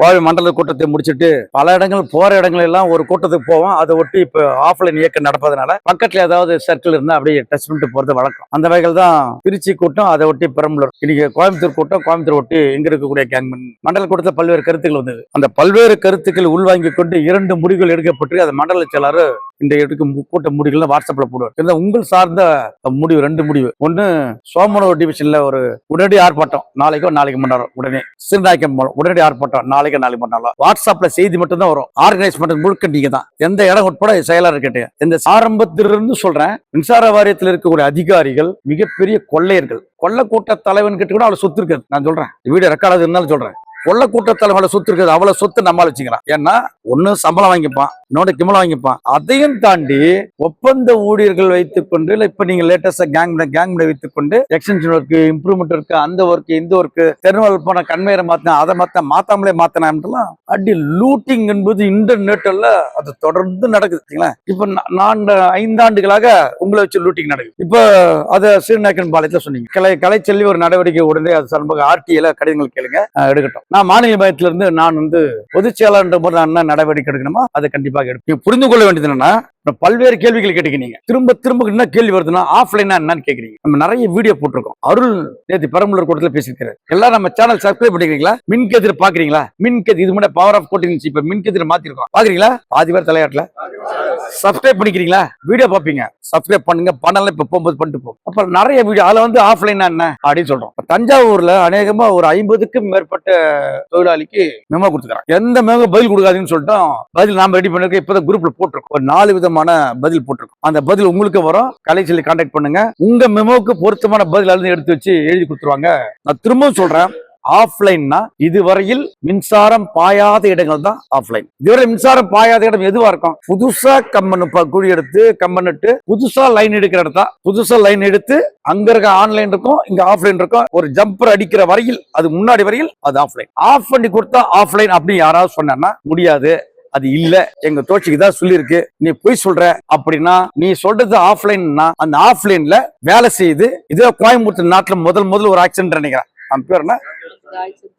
கோவை மண்டல கூட்டத்தை முடிச்சிட்டு பல இடங்கள் போற இடங்கள் எல்லாம் ஒரு கூட்டத்துக்கு போவோம். அதை ஒட்டி இப்ப ஆஃப்லைன் இயக்கம் நடப்பதனால பக்கத்துல ஏதாவது சர்க்கிள் இருந்தா அப்படியே டச் பண்ணிட்டு போறது வழக்கம். அந்த வகையில் தான் திருச்சி கூட்டம் அதை ஒட்டி பெரம்பலூர். இன்னைக்கு கோயம்புத்தூர் கூட்டம் கோயம்புத்தூர் ஒட்டி இங்க இருக்கக்கூடிய கேங் மண்டல கூட்டத்தில் பல்வேறு கருத்துக்கள் வந்தது. அந்த பல்வேறு கருத்துக்கள் உள்வாங்கிக் கொண்டு இரண்டு முடிவுகள் எடுக்கப்பட்டு அந்த மண்டல செயலாளர் இந்த இடத்துக்கு முக்கூட்ட முடிவுகள் வாட்ஸ்அப்ல போடுவார். இந்த உங்கள் சார்ந்த முடிவு ரெண்டு முடிவு. ஒன்று சோமனூர் டிவிஷன்ல ஒரு உடனடி ஆர்ப்பாட்டம். நாளைக்கோ நாளைக்கு மணி உடனே. சிறுநாயக்கம் மூலம் உடனடி ஆர்ப்பாட்டம். நாளைக்கோ நாளைக்கு மணி நேரம் வாட்ஸ்அப்ல செய்தி மட்டும் தான் வரும். ஆர்கனைஸ் பண்றது முழுக்க நீங்க தான் எந்த இடம் உட்பட செயலாளர் கேட்டீங்க இந்த ஆரம்பத்திலிருந்து சொல்றேன் மின்சார வாரியத்தில் இருக்கக்கூடிய அதிகாரிகள் மிகப்பெரிய கொள்ளையர்கள். கொள்ள கூட்ட தலைவன் கிட்ட கூட அவளை சொத்து இருக்காது நான் சொல்றேன். வீடியோ ரெக்கார்டாக இருந்தாலும் சொல்றேன். கொள்ள கூட்ட சொத்து இருக்குது அவ்வளவு சொத்து நம்மால வச்சுக்கலாம் ஏன்னா ஒண்ணு சம்பளம் வாங்கிப்பான் இன்னொன்று கிமலம் வாங்கிப்பான். அதையும் தாண்டி ஒப்பந்த ஊழியர்கள் வைத்துக்கொண்டு இல்ல இப்ப நீங்க லேட்டஸ்டா கேங் கேங் வைத்துக் கொண்டு எக்ஸ்டென்ஷன் ஒர்க் இம்ப்ரூவ்மெண்ட் இருக்கு அந்த ஒர்க் இந்த ஒர்க் தெருவல் போன கண்மையரை மாத்தின அதை மாத்த மாத்தாமலே மாத்தினான்லாம் அடி லூட்டிங் என்பது இன்டர்நெட்ல அது தொடர்ந்து நடக்குது. இப்போ இப்ப நான் ஐந்தாண்டுகளாக உங்களை வச்சு லூட்டிங் நடக்குது. இப்ப அதை சீர்நாயக்கன் பாளையத்தில் சொன்னீங்க. கலை கலைச்செல்வி ஒரு நடவடிக்கை உடனே அது சம்பவம் ஆர்டிஐல கடிதங்கள் கேளுங்க. எடுக்கட்டும். நான் மாநில பயத்துல இருந்து நான் வந்து பொதுச் செயலாளர் போது நான் என்ன நடவடிக்கை எடுக்கணுமோ அதை கண்டிப்பாக எடுப்பேன். புரிந்து கொள்ள வேண்டியது என்னன்னா பல்வேறு கேள்விகள் கேட்டுக்கிறீங்க திரும்ப திரும்ப என்ன கேள்வி வருதுன்னா ஆஃப்லைனா என்னன்னு கேக்குறீங்க. நம்ம நிறைய வீடியோ போட்டிருக்கோம். அருள் நேற்று பெரம்பலூர் கூட்டத்தில் பேசியிருக்காரு எல்லாம் நம்ம சேனல் சப்ஸ்கிரைப் பண்ணிக்கிறீங்களா? மின் கதிர் பாக்குறீங்களா? மின் கதி இது முன்னாடி பவர் ஆஃப் கோட்டிங் இப்ப மின் கதிர் மாத்திருக்கோம். பாக்குறீங்களா? பாதி பேர் தலையாட்டல. சப்ஸ்கிரைப் பண்ணிக்கிறீங்களா? வீடியோ பாப்பீங்க சப்ஸ்கிரைப் பண்ணுங்க. பண்ணலாம் இப்ப போகும்போது பண்ணிட்டு போகும் அப்புறம் நிறைய வீடியோ அதுல வந்து ஆஃப்லைனா என்ன அப்படின்னு சொல்றோம். தஞ்சாவூர்ல அநேகமா ஒரு ஐம்பதுக்கும் மேற்பட்ட தொழிலாளிக்கு மெமோ கொடுத்துக்கிறாங்க. எந்த மெமோ பதில் கொடுக்காதுன்னு சொல்லிட்டோம் பதில் நாம ரெடி பண்ணிருக்கோம். இப்பதான் குரூப்ல போட்டிருக்கோம். ஒரு நாலு பொருத்தமான பதில் போட்டிருக்கோம். அந்த பதில் உங்களுக்கு வரும். கலைச்சலி கான்டாக்ட் பண்ணுங்க. உங்க மெமோக்கு பொருத்தமான பதில் அழுது எடுத்து வச்சு எழுதி கொடுத்துருவாங்க. நான் திரும்பவும் சொல்றேன். ஆஃப்லைன்னா இதுவரையில் மின்சாரம் பாயாத இடங்கள் தான் ஆஃப்லைன் இதுவரை மின்சாரம் பாயாத இடம் எதுவா இருக்கும்? புதுசா கம்பன் குழி எடுத்து கம்பன்ட்டு புதுசா லைன் எடுக்கிற இடத்தா? புதுசா லைன் எடுத்து அங்க இருக்க ஆன்லைன் இருக்கும் இங்க ஆஃப்லைன் இருக்கும். ஒரு ஜம்பர் அடிக்கிற வரையில் அது முன்னாடி வரையில் அது ஆஃப்லைன் ஆஃப் பண்ணி கொடுத்தா ஆஃப்லைன் அப்படின்னு யாராவது சொன்னா முடியாது. அது இல்ல. எங்க தோச்சிக்கு தான் சொல்லியிருக்கு. நீ போய் சொல்ற அப்படின்னா நீ சொல்றது ஆஃப்லைன்னா அந்த ஆஃப்லைன்ல வேலை செய்யுது. இதே கோயம்புத்தூர் நாட்டுல முதல் முதல் ஒரு ஆக்சிடென்ட் நினைக்கிறேன். அவன் பேர் என்ன?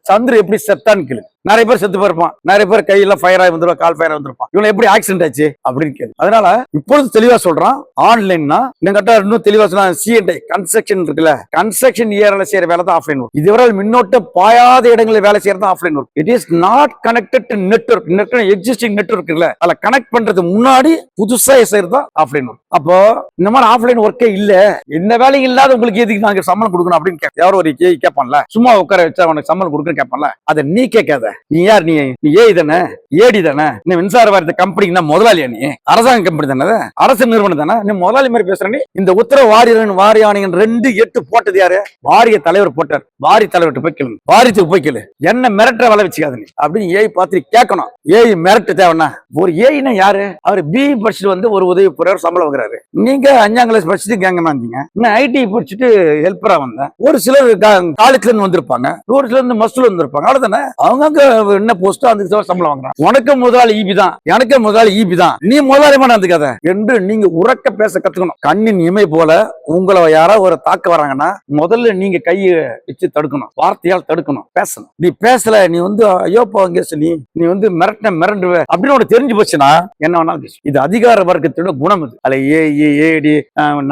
சந்திர எப்படி செத்தான்னு கேளு. நிறைய பேர் செத்து போயிருப்பான். நிறைய பேர் கையில ஃபயர் ஆகி வந்துருவா கால் ஃபயர் வந்திருப்பான். இவன் எப்படி ஆக்சிடென்ட் ஆச்சு? அப்படின்னு கேளு. அதனால இப்பொழுது தெளிவா சொல்றான் ஆன்லைன்னா நீங்க கரெக்டா இன்னும் தெளிவா சொன்னா சிஎன்டை கன்ஸ்ட்ரக்ஷன் இருக்குல்ல கன்ஸ்ட்ரக்ஷன் ஏரியால செய்யற வேலை தான் ஆஃப்லைன் ஒர்க் இதுவரை மின்னோட்டம் பாயாத இடங்களில் வேலை செய்யறது offline work it is not connected to network network existing network இல்ல அதுல கனெக்ட் பண்றது முன்னாடி புதுசா செய்யறது தான் ஆஃப்லைன் ஒர்க் அப்போ இந்த மாதிரி ஆஃப்லைன் ஒர்க்கே இல்ல. இந்த வேலை இல்லாத உங்களுக்கு எதுக்கு நாங்க சம்பளம் கொடுக்கணும் அப்படின்னு கேட்க யாரோ ஒரு கே கேட்பான்ல. சும்மா உட்கார வச்சா உனக்கு சம்பளம் கொடுக்குன்னு கேட்பான்ல அதை நீ கேட்காத. நீ யார் நீ? நீ ஏ தானே? ஏடி தானே? நீ மின்சார வாரத்தை கம்பெனிக்கு முதலாளியா நீ? அரசாங்க கம்பெனி தானே அரசு நிறுவனம் தானே? நீ முதலாளி மாதிரி பேசுற நீ? இந்த உத்தரவு வாரியன் வாரியானியன் ரெண்டு எட்டு போட்டது யாரு? வாரிய தலைவர் போட்டார். வாரி தலைவர்கிட்ட போய் கேளுங்க வாரியத்துக்கு போய் கேளு. என்ன மிரட்டுற வேலை வச்சுக்காத நீ. அப்படின்னு ஏய் பார்த்து கேட்கணும். ஏய் மிரட்டு தேவைன்னா ஒரு ஏய்னா யாரு? அவர் பி படிச்சுட்டு வந்து ஒரு உதவி புரியார் சம்பளம் வாங்குறாரு. நீங்க அஞ்சாம் கிளாஸ் படிச்சுட்டு கேங்கமா இருந்தீங்க இன்னும் ஐடி படிச்சுட்டு ஹெல்ப்பரா வந்தேன். ஒரு சிலர் காலேஜ்ல இருந்து வந்திருப்பாங்க. ஒரு சிலர் இருந்து மஸ்ல வந்திருப்பாங்க அவ்வளவுதானே? அவங்க என்ன போஸ்டோ அதுக்கு சம்பளம் வாங்குறாங்க. உனக்கு முதலாளி ஈபி தான். எனக்கு முதலாளி ஈபி தான். நீ முதலாளிமா நடந்துக்காத. என்று நீங்க உறக்க பேச கத்துக்கணும். கண்ணின் இமை போல உங்களை யாரோ ஒரு தாக்க வராங்கன்னா முதல்ல நீங்க கையை வச்சு தடுக்கணும். வார்த்தையால் தடுக்கணும். பேசணும். நீ பேசல நீ வந்து ஐயோ போங்க நீ. நீ வந்து மிரட்டின மிரண்டுவ. அப்படின்னு உனக்கு தெரிஞ்சு போச்சுன்னா என்ன வேணாலும் இது அதிகார வர்க்கத்தோட குணம் இது. அல்ல ஏ ஏ ஏடி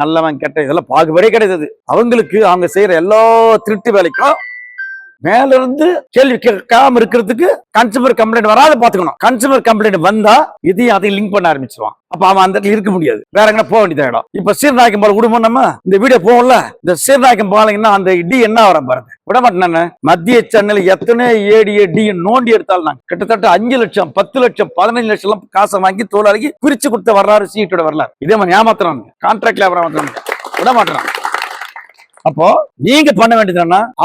நல்லவன் கெட்ட இதெல்லாம் பாகுபாடே கிடையாது அவங்களுக்கு அவங்க செய்யற எல்லா திருட்டு வேலைக்கும் மேல இருந்து கேள்வி கேட்காம இருக்கிறதுக்கு கன்சூமர் கம்ப்ளைண்ட் வராத பாத்துக்கணும் கன்சூமர் கம்ப்ளைண்ட் வந்தா இதையும் அதையும் லிங்க் பண்ண ஆரம்பிச்சிருவான். அப்ப அவன் அந்த இடத்துல இருக்க முடியாது. வேற எங்க போக வேண்டியதா இடம். இப்ப சீர்நாயக்கம் பாலம் விடுவோம் நம்ம இந்த வீடியோ போகல இந்த சீர்நாயக்கம் பாலங்கன்னா அந்த இடி என்ன வரும் பாருங்க. விட மாட்டேன் மத்திய சென்னையில் எத்தனை ஏடி டி நோண்டி எடுத்தாலும் நாங்க கிட்டத்தட்ட அஞ்சு லட்சம் பத்து லட்சம் பதினஞ்சு லட்சம் எல்லாம் காசை வாங்கி தொழிலாளிக்கு பிரிச்சு கொடுத்த வரலாறு சீட்டோட வரலாறு. இதே மாதிரி ஏமாத்துறாங்க கான்ட்ராக்ட்ல ஏமாத்துறாங்க விட மாட்டேறாங்க அப்போ நீங்க பண்ண வேண்டியது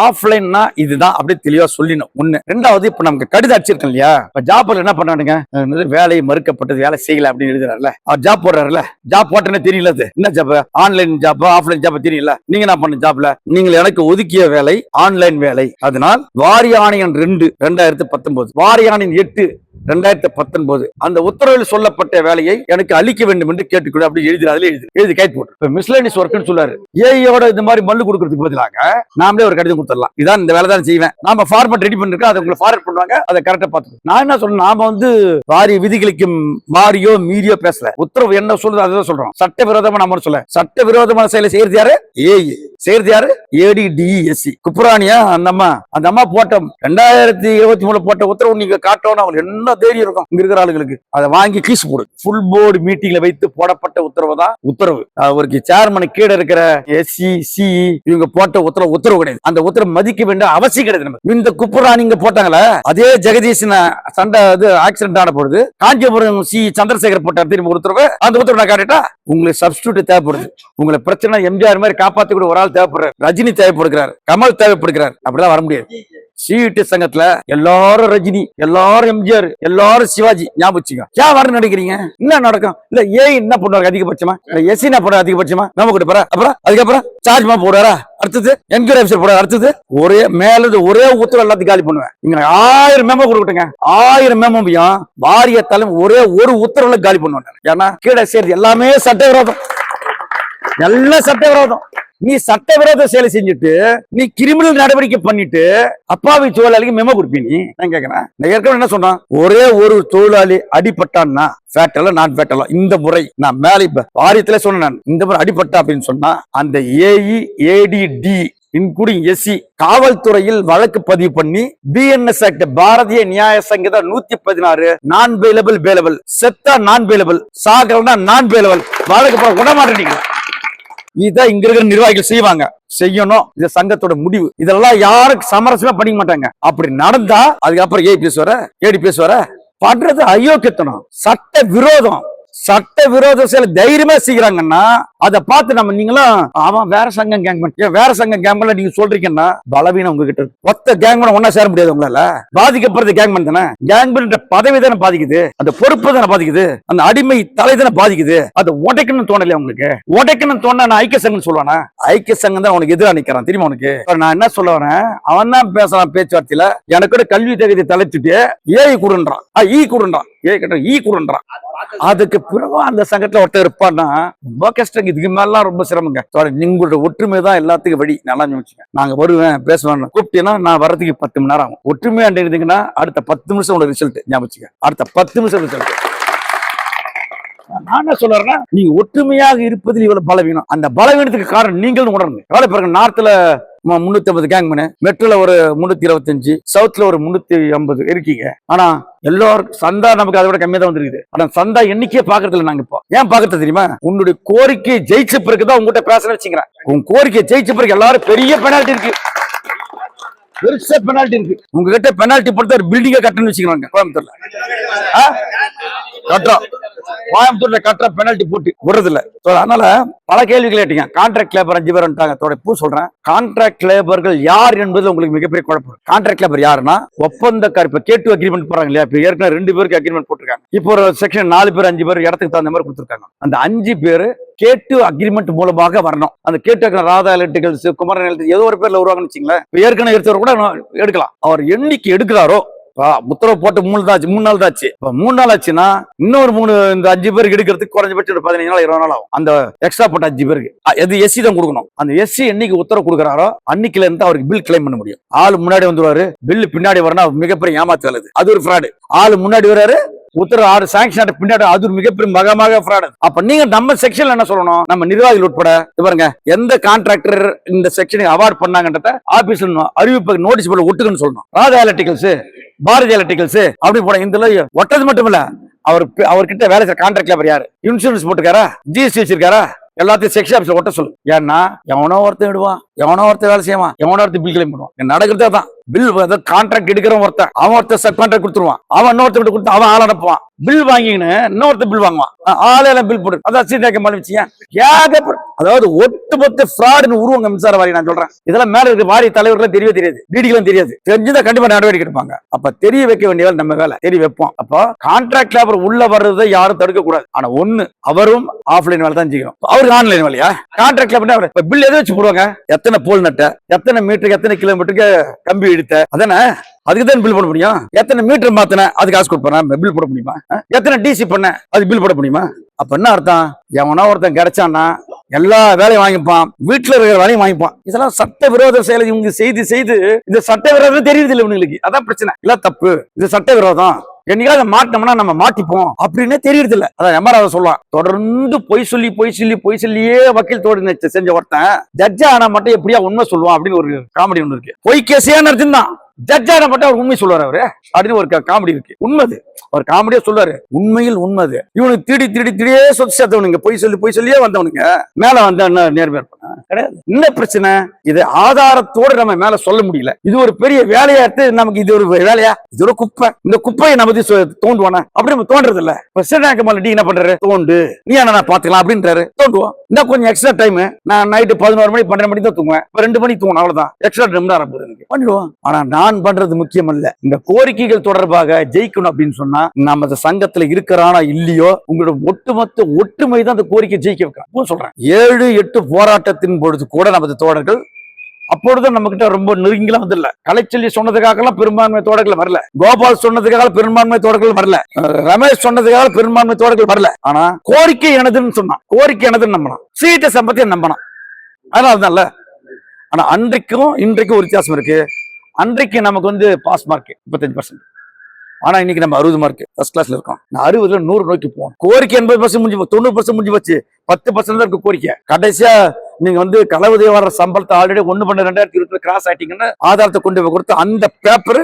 ஆஃப்லைன்னா இதுதான் அப்படி தெளிவா சொல்லணும். ஒண்ணு. ரெண்டாவது இப்ப நமக்கு கடிதம் அடிச்சிருக்கோம் இல்லையா? இப்ப ஜாப்ல என்ன பண்ணானுங்க அஹ் வேலை மறுக்கப்பட்டது வேலை செய்யல அப்படின்னு எழுதுறாருல. அவர் ஜாப் போடுறாருல. ஜாப் போட்டேன்னு தெரியல என்ன job online job offline job தெரியல நீங்க என்ன பண்ண ஜாப்ல நீங்கள் எனக்கு ஒதுக்கிய வேலை ஆன்லைன் வேலை. அதனால் வாரி வாரியாணையன் ரெண்டு ரெண்டாயிரத்தி பத்தொன்பது. வாரி வாரியாணையன் எட்டு ரெண்டாயிரத்தி பத்தொன்பது. அந்த உத்தரவில் சொல்லப்பட்ட வேலையை எனக்கு அளிக்க வேண்டும் என்று கேட்டுக்கொண்டு அப்படி எழுதி. அதுல எழுதி எழுதி கைட் போட்டு மிஸ்லேனிஸ் ஒர்க்னு சொல்லாரு. ஏஐயோட இந்த மாதிரி மல்லு கொடுக்கறதுக்கு பதிலாக நாமளே ஒரு கடிதம் கொடுத்துடலாம். இதான் இந்த வேலை தான் செய்வேன். நாம ஃபார்மட் ரெடி பண்ணிருக்கோம் அதை உங்களுக்கு ஃபார்வர்ட் பண்ணுவாங்க அதை கரெக்டா பார்த்து நான் என்ன சொல்றேன் நாம வந்து வாரிய விதிகளுக்கு மாறியோ மீறியோ பேசல. உத்தரவு என்ன சொல்றது அதை சொல்றோம். சட்டவிரோதமா நம்ம சொல்ல சட்டவிரோதமான செயலை செய்யறது யாரு? ஏ செய்யறது யாரு? ஏடிடிஎஸ்சி குப்புராணியா அந்த அம்மா. அந்த அம்மா போட்ட ரெண்டாயிரத்தி இருபத்தி மூணு போட்ட உத்தரவு நீங்க காட்டணும். அவங்க என்ன தைரியம் இருக்கும்? இங்க இருக்கிற ஆளுங்களுக்கு. அதை வாங்கி கீஸ் போடு. ஃபுல் போர்டு மீட்டிங்ல வைத்து போடப்பட்ட உத்தரவு தான் உத்தரவு. அவருக்கு சேர்மனு கீழே இருக்கிற எஸ்சி சிஇ இவங்க போட்ட உத்தரவு உத்தரவு கிடையாது. அந்த உத்தரவு மதிக்க வேண்டிய அவசியம் கிடையாது நமக்கு. இந்த குப்புராணி இங்க போட்டாங்களா அதே ஜெகதீஷன் சண்டை இது ஆக்சிடென்ட் ஆன பொழுது காஞ்சிபுரம் சி சந்திரசேகர் போட்டார் திரும்ப உத்தரவு அந்த உத்தரவு நான் காட்டிட்டா உங்களுக்கு சப்ஸ்டியூட் தேவைப்படுது. உங்களை பிரச்சனை எம்ஜிஆர் மாதிரி காப்பாத்தி ஒரு ஆள் தேவைப்படுறாரு. ரஜினி தேவைப்படுகிறார். கமல் தேவைப்படுகிறார். அப்படிதான் வர முடியாது. சிஇடி சங்கத்துல எல்லாரும் ரஜினி எல்லாரும் எம்ஜிஆர் எல்லாரும் சிவாஜி ஞாபகம் ஏன் வர நினைக்கிறீங்க? என்ன நடக்கும்? இல்ல ஏ என்ன பண்ணுவாரு அதிகபட்சமா? எஸ் என்ன பண்ணுவாரு அதிகபட்சமா? நம்ம கூட போற. அப்புறம் அதுக்கப்புறம் சார்ஜ்மா போடுறாரா போடுவாரா? அடுத்தது என்கொயரி ஆஃபீஸர் போடுவார்? அடுத்தது ஒரே மேல ஒரே உத்தரவு எல்லாத்தையும் காலி பண்ணுவேன். இங்க ஆயிரம் மெமோ கொடுக்கட்டுங்க ஆயிரம் மெமோவையும் வாரிய தலைமை ஒரே ஒரு உத்தரவுல காலி பண்ணுவேன் ஏன்னா கீழே சேர்த்து எல்லாமே சட்டவிரோதம். எல்லாம் சட்டவிரோதம். நீ சட்டவிரோத செயலை செஞ்சுட்டு நீ கிரிமினல் நடவடிக்கை பண்ணிட்டு அப்பாவி தொழிலாளிக்கு மெமோ கொடுப்பீ நீ? நான் கேக்குறேன். நான் ஏற்கனவே என்ன சொன்னான் ஒரே ஒரு தொழிலாளி அடிபட்டான்னா ஃபேட்டலா நான் ஃபேட்டலா இந்த முறை நான் மேல இப்ப வாரியத்துல சொன்னேன் நான். இந்த முறை அடிபட்டா அப்படின்னு சொன்னா அந்த ஏஇ ஏடிடி இன்குடிங் எஸ்சி காவல்துறையில் வழக்கு பதிவு பண்ணி பிஎன்எஸ் ஆக்ட் பாரதிய நியாய சங்கீதா நூத்தி பதினாறு நான் பேலபிள் பேலபிள் செத்தா நான் பேலபிள் சாகரனா நான் பேலபிள் வழக்கு போட இதான் இதை இங்க இருக்கிற நிர்வாகிகள் செய்வாங்க. செய்யணும். இது சங்கத்தோட முடிவு. இதெல்லாம் யாருக்கு சமரசமே பண்ணிக்க மாட்டாங்க. அப்படி நடந்தா அதுக்கப்புறம் ஏ பேசுவார ஏடி பேசுவார பண்றது அயோக்கியத்தனம். சட்ட விரோதம். சட்ட விரோத செயல் தைரியமா செய்யறாங்கன்னா அதை பார்த்து நம்ம நீங்களும் அவன் வேற சங்கம் கேங் வேற சங்கம் கேங்மெண்ட்ல நீங்க சொல்றீங்கன்னா பலவீனம் உங்ககிட்ட இருக்கு. ஒத்த கேங் ஒன்னா சேர முடியாது உங்களால. பாதிக்கப்படுறது கேங்மெண்ட் தானே. கேங்மெண்ட் பதவி தானே பாதிக்குது. அந்த பொறுப்பு தானே பாதிக்குது. அந்த அடிமை தலை தானே பாதிக்குது. அது உடைக்கணும்னு தோணலையா உங்களுக்கு? உடைக்கணும்னு தோணா நான் ஐக்கிய சங்கம் சொல்லுவானா? ஐக்கிய சங்கம் தான் உனக்கு எதிராக நிக்கிறான். தெரியுமா உனக்கு? நான் என்ன சொல்ல வரேன்? அவன் தான் பேசலாம் பேச்சுவார்த்தையில. எனக்கு கூட கல்வி தகுதி தலைத்துட்டு ஏஐ கொடுன்றான். ஈ e கொடுன்றான். ஏ கேட்ட ஈ கொடுன்றான். E அதுக்கு பிறகு அந்த சங்கத்துல ஒருத்தர் இருப்பான்னா ரொம்ப கஷ்டம். இதுக்கு மேலாம் ரொம்ப சிரமங்க. உங்களோட ஒற்றுமை தான் எல்லாத்துக்கும் வழி. நல்லா நினைச்சுங்க நாங்க வருவேன் பேசுவேன் கூப்பிட்டீங்கன்னா நான் வர்றதுக்கு பத்து மணி நேரம் ஆகும். ஒற்றுமையா இருந்தீங்கன்னா அடுத்த பத்து நிமிஷம் உங்களோட ரிசல்ட் ஞாபகம் அடுத்த பத்து நிமிஷம் ரிசல்ட் நான் என்ன சொல்றேன்னா நீங்க ஒற்றுமையாக இருப்பதில் இவ்வளவு பலவீனம். அந்த பலவீனத்துக்கு காரணம் நீங்களும் உணரணும். எவ்வளவு பாருங்க நார்த்ல முன்னூத்தி ஐம்பது கேங் பண்ணு மெட்ரோல ஒரு முன்னூத்தி இருபத்தஞ்சு சவுத்ல ஒரு முன்னூத்தி ஐம்பது இருக்கீங்க. ஆனா எல்லாரும் சந்தா நமக்கு அதை விட கம்மியா தான் வந்திருக்குது. ஆனா சந்தா எண்ணிக்கையே பாக்குறது இல்ல நாங்க இப்போ. ஏன் பாக்குறது தெரியுமா? உன்னுடைய கோரிக்கை ஜெயிச்ச பிறகுதான் உங்ககிட்ட பேச வச்சுக்கிறேன் உன் கோரிக்கை ஜெயிச்ச பிறகு எல்லாரும் பெரிய பெனால்ட்டி இருக்கு. பெருசா பெனால்டி இருக்கு. உங்ககிட்ட பெனால்ட்டி போட்டு ஒரு பில்டிங்க கட்டணும்னு வச்சுக்கிறாங்க கோயம்புத்தூர்ல. ஆ? கட்டுறோம். கோயம்புத்தூர்ல கட்டுற பெனல்டி போட்டு விடுறது இல்ல அதனால பல கேள்விகள் கேட்டீங்க. கான்ட்ராக்ட் லேபர் அஞ்சு பேர் வந்துட்டாங்க. அதோட சொல்றேன். கான்ட்ராக்ட் லேபர்கள் யார் என்பது உங்களுக்கு மிகப்பெரிய குழப்பம். கான்ட்ராக்ட் லேபர் யாருன்னா ஒப்பந்தக்கார் இப்ப கேட்டு அக்ரிமெண்ட் போறாங்க இல்லையா? இப்ப ஏற்கனவே ரெண்டு பேருக்கு அக்ரிமெண்ட் போட்டிருக்காங்க. இப்போ ஒரு செக்ஷன் நாலு பேர் அஞ்சு பேர் இடத்துக்கு தகுந்த மாதிரி கொடுத்துருக்காங்க. அந்த அஞ்சு பேர் கேட்டு அக்ரிமெண்ட் மூலமாக வரணும். அந்த கேட்டு ராதா எலக்ட்ரிகல்ஸ் குமரன் electrical, ஏதோ ஒரு பேர்ல வருவாங்கன்னு வச்சுங்களேன் ஏற்கனவே எடுத்தவர் கூட எடுக்கலாம். அவர் என்னைக்கு எடுக்கிறாரோ உத்தரவு போட்டு மூணு தான் ஆச்சு மூணு நாள் தான் ஆச்சு இப்போ மூணு நாள் ஆச்சுன்னா இன்னொரு மூணு இந்த அஞ்சு பேருக்கு எடுக்கிறதுக்கு குறைஞ்சபட்சம் பதினஞ்சு நாள் இருபது நாள் ஆகும். அந்த எக்ஸ்ட்ரா போட்ட அஞ்சு பேருக்கு. எது எஸ்சி தான் கொடுக்கணும். அந்த எஸ்சி என்னைக்கு உத்தரவு கொடுக்குறாரோ அன்னைக்குல இருந்து அவருக்கு பில் கிளைம் பண்ண முடியும். ஆள் முன்னாடி வந்துருவாரு பில் பின்னாடி வரணும் மிகப்பெரிய ஏமாத்து வேலை அது ஒரு ஃப்ராடு ஆள் முன்னாடி வராரு உத்தரவு ஆறு சாங்ஷன் பின்னாடி அது ஒரு மிகப்பெரிய மகமாக ஃப்ராடு அப்ப நீங்க நம்ம செக்ஷன்ல என்ன சொல்லணும்? நம்ம நிர்வாகிகள் உட்பட இது பாருங்க எந்த கான்ட்ராக்டர் இந்த செக்ஷனுக்கு அவார்ட் பண்ணாங்கன்றத ஆபீஸ்ல அறிவிப்பு நோட்டீஸ் போல ஒட்டுக்குன்னு சொல்லணும். ராஜா எலக்ட்ரிகல்ஸ் பாரதி எலக்ட்ரிகல்ஸ் அப்படி போட இந்த ஒட்டது மட்டும் இல்ல அவர் அவர்கிட்ட வேலை செய்யற கான்ட்ராக்ட் லேபர் யாரு? இன்சூரன்ஸ் போட்டுக்காரா ஜிஎஸ்டி வச்சிருக்காரா எல்லாத்தையும் செக்ஷன் ஆஃபீஸ்ல ஒட்ட சொல்லு. ஏன்னா எவனோ ஒருத்தன் விடுவான் எவனோ ஒருத்தர் வேலை செய்வான் எவனோ ஒருத்தர் பில் கிளைம் பண்ணுவான். நடக்கிறதே தான் பில் கான்ட்ராக்ட் எடுக்கிறவன் ஒருத்தன் அவன் ஒருத்தர் சப் கான்ட்ராக்ட் கொடுத்துருவான். அவன் இன்னொருத்தர் கொடுத்து அவன் ஆள் அனுப்புவான். பில் வாங்கின்னு இன்னொருத்தர் பில் வாங்குவான். அஹ் ஆளெல்லாம் பில் போட்டு அதான் சீட்டாக்க மாதிரி வச்சுக்கேன் அதாவது ஒட்டுமொத்த ஃப்ராடுன்னு உருவங்க மின்சார வாரி நான் சொல்றேன். இதெல்லாம் மேல இருக்க வாரி தலைவர்கள் தெரியவே தெரியாது. டிடிகளும் தெரியாது. தெரிஞ்சுதான் கண்டிப்பா நடவடிக்கை எடுப்பாங்க. அப்ப தெரிய வைக்க வேண்டிய வேலை நம்ம வேலை. தெரிய வைப்போம். அப்போ கான்ட்ராக்ட் லேபர் உள்ள வர்றதை யாரும் தடுக்க கூடாது ஆனா ஒண்ணு அவரும் ஆஃப்லைன் வேலை தான் செய்யணும். அவருக்கு ஆன்லைன் வேலையா? கான்ட்ராக்ட் லேபர் பில் எதை வச்சு போடுவாங்க? எத்தனை போல் நட்ட? எத்தனை மீட்டருக்கு எத்தனை கிலோமீட்டருக்கு கம்பி இழுத்த? அதானே? அதுக்கு தான் பில் போட முடியும். எத்தனை மீட்டர் மாத்தின? அது காசு கொடுப்பேன்? பில் போட முடியுமா? எத்தனை டிசி பண்ண? அது பில் போட முடியுமா? அப்ப என்ன அர்த்தம்? எவனா ஒருத்தன் கிடைச்சான்னா எல்லா வேலையும் வாங்கிப்பான். வீட்டுல இருக்கிற வேலையும் வாங்கிப்பான். இதெல்லாம் சட்ட விரோத செயலை இவங்க செய்து செய்து இந்த சட்ட விரோதம் தெரியுது இல்லை இவங்களுக்கு அதான் பிரச்சனை. இல்ல தப்பு. இது சட்ட விரோதம் என்னைக்காவது மாட்டினோம்னா நம்ம மாட்டிப்போம் அப்படின்னு தெரியறது இல்ல அதான் எமராவ சொல்லலாம் தொடர்ந்து பொய் சொல்லி பொய் சொல்லி பொய் சொல்லியே வக்கீல் தோடு செஞ்ச ஒருத்தன் ஜட்ஜா ஆனா மட்டும் எப்படியா உண்மை சொல்லுவான்? அப்படின்னு ஒரு காமெடி ஒண்ணு இருக்கு. பொய் கேஸே நடத்திருந்தான் ஜட்ஜா ஆனா மட்டும் அவர் உண்மை சொல்லுவார் அவரு. அப்படின்னு ஒரு காமெடி இருக்கு. உண்மைது. அவர் காமெடியா சொல்லுவாரு. உண்மையில் உண்மைது. இவனுக்கு திருடி திருடி திடியே சொத்து சேர்த்தவனுங்க. பொய் சொல்லி பொய் சொல்லியே வந்தவனுங்க. மேல வந்தா என்ன நேர்மையா இருப்பானா? கிடையாது. என்ன பிரச்சனை? இது ஆதாரத்தோட நம்ம மேல சொல்ல முடியல. இது ஒரு பெரிய வேலையா எடுத்து நமக்கு இது ஒரு வேலையா? இது ஒரு குப்பை. இந்த குப்பையை நம்ம தோண்டுவானா அப்படி நம்ம தோன்றது இல்ல. பிரசிடன்ட் கமல் நீ என்ன பண்றாரு? தோண்டு. நீ என்ன நான் பாத்துக்கலாம் அப்படின்றாரு. தோண்டுவோம். இன்னும் கொஞ்சம் எக்ஸ்ட்ரா டைம் நான் நைட்டு பதினோரு மணி பன்னெண்டு மணி தான் தூங்குவேன். ரெண்டு மணி தூங்கணும். அவ்வளவுதான். எக்ஸ்ட்ரா டைம் தான் ஆரம்பிது எனக்கு. பண்ணிடுவோம். ஆனா நான் பண்றது முக்கியம் அல்ல இந்த கோரிக்கைகள் தொடர்பாக ஜெயிக்கணும் அப்படின்னு சொன்னா நமது சங்கத்துல இருக்கிறானா இல்லையோ உங்களோட ஒட்டுமொத்த ஒற்றுமை தான் அந்த கோரிக்கை ஜெயிக்க வைக்க சொல்றேன். ஏழு எட்டு போராட்டத்தின் பொழுது கூட நமது தோழர்கள் அப்பொழுது நம்ம கிட்ட ரொம்ப நெருங்கிலாம் வந்துடல சொன்னதுக்காக சொன்னதுக்காகலாம் பெரும்பான்மை தோடர்கள் வரல. கோபால் சொன்னதுக்காக பெரும்பான்மை தோடர்கள் வரல. ரமேஷ் சொன்னதுக்காக பெரும்பான்மை தோடர்கள் வரல. ஆனா கோரிக்கை எனதுன்னு சொன்னான். கோரிக்கை எனதுன்னு நம்பணும் சீட்டை சம்பத்தியை நம்பணும் அதனால தான்ல ஆனா அன்றைக்கும் இன்றைக்கும் ஒரு வித்தியாசம் இருக்கு. அன்றைக்கு நமக்கு வந்து பாஸ் மார்க் முப்பத்தஞ்சு பர்சன்ட் ஆனா இன்னைக்கு நம்ம அறுபது மார்க் ஃபர்ஸ்ட் கிளாஸ்ல இருக்கோம். நான் அறுபதுல நூறு நோக்கி போகணும் கோரிக்கை எண்பது பர்சன்ட் முடிஞ்சு தொண்ணூறு பர்சன்ட் முடிஞ்சு போச்சு. பத்து பர்சன்ட் தான் இருக்கு கோரிக்கை. கடைசியா நீங்க வந்து களவுதே வர சம்பளத்தை ஆல்ரெடி ஒண்ணு பண்ண ரெண்டாயிரத்தி இருபத்தி கிராஸ் ஆயிட்டீங்கன்னு ஆதாரத்தை கொண்டு போய் கொடுத்து அந்த பேப்பர்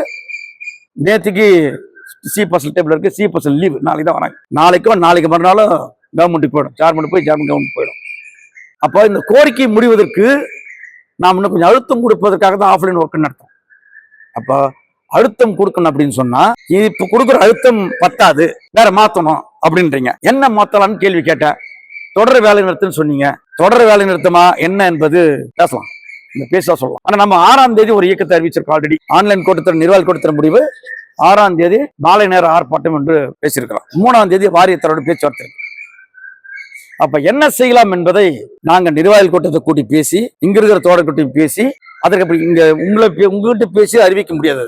நேத்துக்கு சி பர்சன்ட் டேபிள் இருக்கு. சி பர்சன்ட் லீவ் நாளைக்கு தான் வராங்க. நாளைக்கும் நாளைக்கு மறுநாளும் கவர்மெண்ட்டுக்கு போயிடும். சேர்மெண்ட் போய் சேர்மெண்ட் கவர்மெண்ட் போயிடும். அப்போ இந்த கோரிக்கை முடிவதற்கு நாம் இன்னும் கொஞ்சம் அழுத்தம் கொடுப்பதற்காக தான் ஆஃப்லைன் ஒர்க் நடத்தும். அப்போ அழுத்தம் கொடுக்கணும் அப்படின்னு சொன்னா இப்ப கொடுக்குற அழுத்தம் பத்தாது வேற மாத்தணும் அப்படின்றீங்க. என்ன மாத்தலாம்னு கேள்வி கேட்டேன் தொடர் வேலை நிறுத்தம்னு சொன்னீங்க. தொடர் வேலை நிறுத்தமா என்ன என்பது பேசலாம். இந்த பேச சொல்லலாம். ஆனா நம்ம ஆறாம் தேதி ஒரு இயக்கத்தை அறிவிச்சிருக்கோம் ஆல்ரெடி ஆன்லைன் கூட்டத்தில் நிர்வாக கூட்டத்தில் முடிவு. ஆறாம் தேதி மாலை நேர ஆர்ப்பாட்டம் என்று பேசியிருக்கிறோம். மூணாம் தேதி வாரியத்தரோட பேச்சுவார்த்தை அப்ப என்ன செய்யலாம் என்பதை நாங்க நிர்வாகிகள் கூட்டத்தை கூட்டி பேசி இங்க இருக்கிற தோட கூட்டி பேசி அதற்கு இங்க உங்களை பே- உங்ககிட்ட பேசி அறிவிக்க முடியாது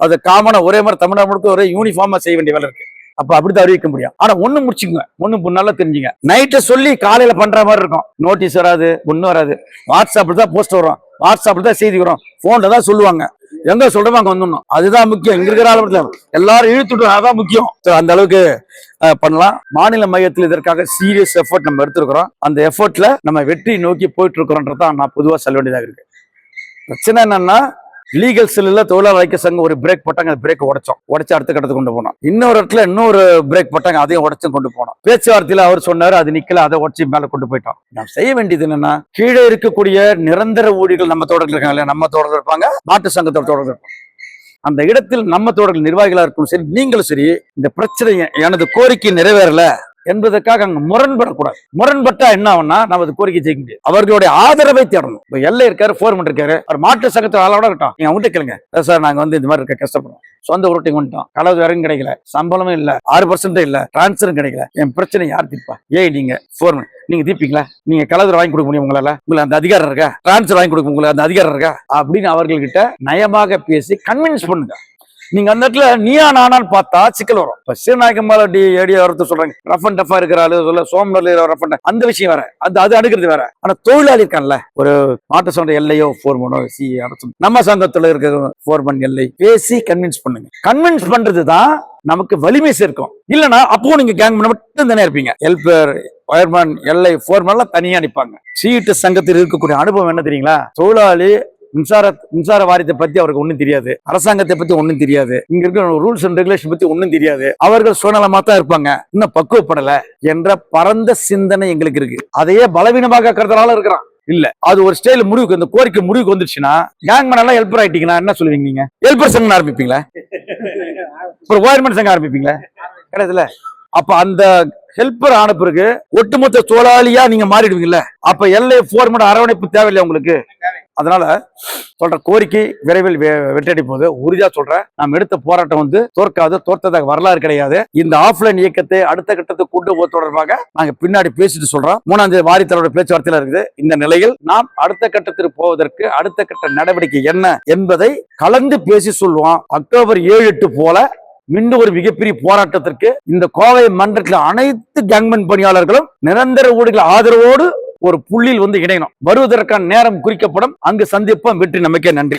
அது. காமனாக காமனா ஒரே மாதிரி தமிழ்நாடு முழுக்க ஒரே யூனிஃபார்மா செய்ய வேண்டிய வேலை இருக்கு. அப்ப அப்படிதான் அறிவிக்க முடியும். ஆனா ஒண்ணு முடிச்சுங்க ஒண்ணு நல்லா தெரிஞ்சுங்க. நைட்டை சொல்லி காலையில பண்ற மாதிரி இருக்கும். நோட்டீஸ் வராது ஒன்றும் வராது. வாட்ஸ்அப்ல தான் போஸ்ட் வரும். வாட்ஸ்அப்ல தான் செய்தி வரும். போன்ல தான் சொல்லுவாங்க. எங்க சொல்றோமோ அங்க வந்துடணும். அதுதான் முக்கியம். இங்க இருக்கிற ஆளுநர் எல்லாரும் இழுத்துட்டு அதான் முக்கியம். ஸோ அந்த அளவுக்கு பண்ணலாம். மாநில மையத்தில் இதற்காக சீரியஸ் எஃபர்ட் நம்ம எடுத்திருக்கிறோம். அந்த எஃபர்ட்ல நம்ம வெற்றி நோக்கி போயிட்டு இருக்கிறோன்றதான் நான் பொதுவாக சொல்ல வேண்டியதாக இருக்கு. பிரச்சனை என்னன்னா லீகல் செல்லுல தொழிலாளர் ஐக்கிய சங்கம் ஒரு பிரேக் போட்டாங்க அந்த பிரேக் உடைச்சோம். உடைச்சு அடுத்த கட்டத்துக்கு கொண்டு போனோம். இன்னொரு இடத்துல இன்னொரு பிரேக் போட்டாங்க அதையும் உடைச்சும் கொண்டு போனோம். பேச்சுவார்த்தையில அவர் சொன்னாரு அது நிக்கல அதை உடச்சி மேல கொண்டு போயிட்டோம். நாம் செய்ய வேண்டியது என்னன்னா கீழே இருக்கக்கூடிய நிரந்தர ஊழியர்கள் நம்ம தொடர்ந்து இருக்காங்க நம்ம தொடர்ந்து இருப்பாங்க நாட்டு சங்கத்தோட தொடர்ந்து இருப்பாங்க. அந்த இடத்தில் நம்ம தோழர்கள் நிர்வாகிகளாக இருக்கணும் சரி நீங்களும் சரி இந்த பிரச்சனை எனது கோரிக்கை நிறைவேறல. என்பதற்காக அங்க முரண்படக்கூடாது. முரண்பட்டா என்ன ஆகும்னா நமது கோரிக்கை ஜெயிக்க முடியாது. அவர்களுடைய ஆதரவை தேடணும். இப்ப எல்லை இருக்காரு ஃபோர்மன் இருக்காரு. அவர் மாட்டு சங்கத்தில் ஆளோட இருக்கட்டும். நீங்க அவங்ககிட்ட கேளுங்க. "சார், நாங்க வந்து இந்த மாதிரி இருக்க கஷ்டப்படுறோம். சொந்த உருட்டையும் வந்துட்டோம் கலவு இறங்கும் கிடைக்கல. சம்பளமும் இல்ல. ஆறு பர்சன்ட் இல்ல. டிரான்ஸ்ஃபரும் கிடைக்கல. என் பிரச்சனை யார் தீர்ப்பா? ஏய் நீங்க ஃபோர்மன் நீங்க தீப்பீங்களா நீங்க கலவு வாங்கி கொடுக்க முடியும் உங்களால? உங்களுக்கு அந்த அதிகாரம் இருக்கா? டிரான்ஸ்ஃபர் வாங்கி கொடுக்க உங்களுக்கு அந்த அதிகாரம் இருக்கா? அப்படின்னு அவர்கள்கிட்ட நயமாக பேசி கன்வின்ஸ் பண்ணுங்க. நீங்க அந்த இடத்துல நீயா நானான்னு பார்த்தா சிக்கல் வரும். இப்ப சீனாயக்கம்மால டி ஏடியா ஒருத்தர் சொல்றாங்க. ரஃப் அண்ட் டஃபா இருக்கிற ஆளு சொல்ல சோமனர்ல ரஃப் அண்ட் அந்த விஷயம் வேற. அது அது அடுக்கிறது வேற. ஆனா தொழிலாளி இருக்கான்ல ஒரு மாட்டு சங்க எல்லையோ போர்மனோ சி நம்ம சங்கத்துல இருக்கிற போர்மன் எல்லை. பேசி கன்வின்ஸ் பண்ணுங்க. கன்வின்ஸ் பண்றது தான் நமக்கு வலிமை சேர்க்கும். இல்லனா அப்பவும் நீங்க கேங் மட்டும் தானே இருப்பீங்க. ஹெல்பர் ஒயர்மேன் எல்லை ஃபோர்மேன்லாம் தனியா நிற்பாங்க சீட்டு சங்கத்தில் இருக்கக்கூடிய அனுபவம் என்ன தெரியுங்களா? தொழிலாளி மின்சார மின்சார வாரியத்தை பத்தி அவருக்கு ஒண்ணும் தெரியாது. அரசாங்கத்தை பத்தி ஒண்ணும் தெரியாது. இங்க இருக்கிற ரூல்ஸ் அண்ட் ரெகுலேஷன் பத்தி ஒண்ணும் தெரியாது. அவர்கள் சுயநலமா தான் இருப்பாங்க. இன்னும் பக்குவப்படல என்ற பரந்த சிந்தனை எங்களுக்கு இருக்கு. அதையே பலவீனமாக கருதுறாலும் இருக்கிறான். இல்ல. அது ஒரு ஸ்டைல முடிவுக்கு இந்த கோரிக்கை முடிவுக்கு வந்துருச்சுன்னா யாங் மேன் எல்லாம் ஆயிட்டீங்கன்னா என்ன சொல்லுவீங்க நீங்க? ஹெல்ப்பர் சங்கம் ஆரம்பிப்பீங்களா? அப்புறம் ஓயர்மெண்ட் சங்கம் ஆரம்பிப்பீங்களா? கிடையாதுல அப்ப அந்த ஹெல்ப்பர் ஆன பிறகு ஒட்டுமொத்த தொழிலாளியா நீங்க மாறிடுவீங்கல்ல. அப்ப எல்லை ஃபோர்மன் அரவணைப்பு தேவையில்லை உங்களுக்கு? அதனால சொல்ற கோரிக்கை விரைவில் வெ- போகுது உறுதியா சொல்றேன். நாம் எடுத்த போராட்டம் வந்து தோற்காது தோற்றதாக வரலாறு கிடையாது. இந்த ஆஃப்லைன் இயக்கத்தை அடுத்த கட்டத்துக்கு கொண்டு போக தொடர்பாக நாங்க பின்னாடி பேசிட்டு சொல்றோம். மூணாம் தேதி வாரித்தலோட பேச்சுவார்த்தையில இருக்குது. இந்த நிலையில் நாம் அடுத்த கட்டத்திற்கு போவதற்கு அடுத்த கட்ட நடவடிக்கை என்ன என்பதை கலந்து பேசி சொல்லுவோம். அக்டோபர் ஏழு எட்டு போல மீண்டும் ஒரு மிகப்பெரிய போராட்டத்திற்கு இந்த கோவை மன்றத்தில் அனைத்து கேங்மென் பணியாளர்களும் நிரந்தர ஊழியர்கள் ஆதரவோடு ஒரு புள்ளியில் வந்து இணையணும். வருவதற்கான நேரம் குறிக்கப்படும். அங்கு சந்திப்போம். வெற்றி நமக்கே. நன்றி.